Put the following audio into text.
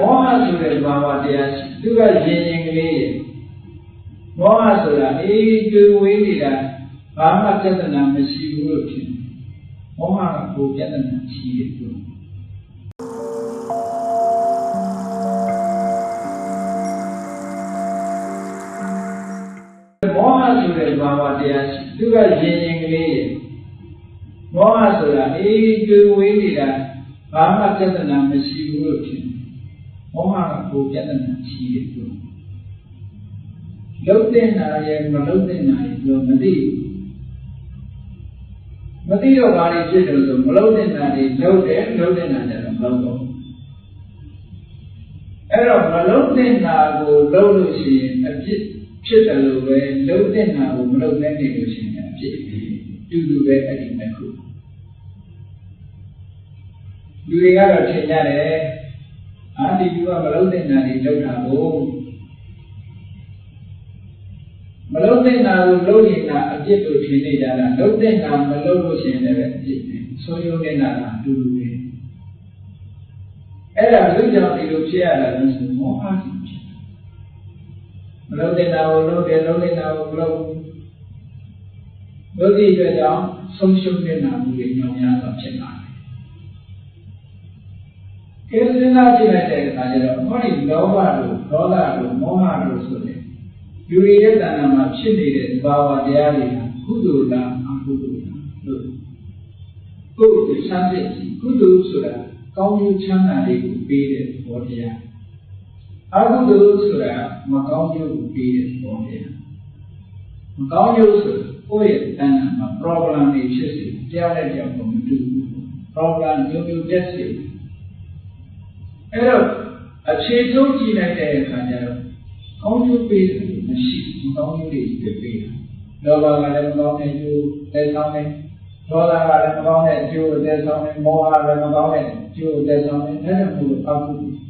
မောဟဆိုတဲ့ဘာဝတရားရှိသူကရင်ရင်ကလေးရဲ့မောဟဆိုတာအေးကျွေးဝေးနေတာဘာမှပြဿနာမရှိဘူးလို့ထင်တယ်မောဟကကိုပြဿနာရှိတယ်လို့မောဟဆိုတဲ့ဘာဝတရားရှိသူကရင်ရင်ကလေးရဲ့မောဟဆိုတာအေးကျွေးဝေးနေတာဘာမှပြဿနာမရှိဘူးလို့ထင်တယ် မောဟကကိုပြဿနာရှိတယ်လို့လုံးတဲ့နာရဲ့မလုံးတဲ့နာရဲ့လို့မသိဘူးမသိတော့ဘာတွေဖြစ်တယ်ဆိုမလုံးတဲ့နာတွေလုံးတယ်လုံးတဲ့နာကြတော့မလုံးတော့ဘူးအဲ့တော့မလုံးတဲ့နာကိုလုံးလို့ရှိရင်အပြစ်ဖြစ်တယ်လို့ပဲလုံးတဲ့နာကိုမလုံးနဲ့နေလို့ရှိရင်အပြစ်တူတူပဲအဲ့ဒီနှစ်ခုလူတွေကတော့ထင်ကြတယ် အာဒီလူကမလုံးတဲ့နာတွေလုံးတာကိုမလုံးတဲ့နာကိုလုံးနေတာအပြစ်လို့ထင်နေကြတာလုံးတဲ့နာမလုံးလို့ရှိရင်လည်းအပြစ်ပဲဆိုးရုံးနေတာကအတူတူပဲအဲ့ဒါလူကြောင့်ဒီလိုဖြစ်ရတာလို့ဆိုမောဟကြီးဖြစ်တယ်မလုံးတဲ့နာကိုလုံးတယ်လုံးတဲ့နာကိုမလုံးဘူးလို့ဒီအတွက်ကြောင့်ဆုံးရှုံးတဲ့နာမှုတွေညောင်များစွာဖြစ်လာတယ် ကဲစဉ်းစားကြည့်လိုက်တဲ့အခါကျတော့ဟောဒီလောဘတို့ဒေါသတို့မောဟတို့ဆိုတဲ့လူတွေရဲ့တဏ္ဍာမှာဖြစ်နေတဲ့သဘာဝတရားတွေဟာကုသိုလ်လားအကုသိုလ်လားလို့ကိုယ်ကိုစမ်းစစ်ကြည့်ကုသိုလ်ဆိုတာကောင်းကျိုးချမ်းသာတွေကိုပေးတဲ့သဘောတရားအကုသိုလ်ဆိုတာမကောင်းကျိုးကိုပေးတဲ့သဘောတရားမကောင်းကျိုးဆိုကိုယ့်ရဲ့တဏ္ဍာမှာ problem တွေဖြစ်စေတရားနဲ့ကြောင့်မတူဘူး problem မျိုးမျိုးတက်စေ အဲ့တော့အခြေဆုံးကြည့်လိုက်တဲ့အခါကျတော့ကောင်းကျိုးပေးတယ်လို့မရှိဘူးမကောင်းကျိုးတွေပဲပေးတာလောဘကလည်းမကောင်းတဲ့ကျိုးသက်ဆောင်တယ်ဒေါသကလည်းမကောင်းတဲ့ကျိုးသက်ဆောင်တယ်မောဟကလည်းမကောင်းတဲ့ကျိုးသက်ဆောင်တယ်ဒါကြောင့်မို့လို့အကုသိုလ်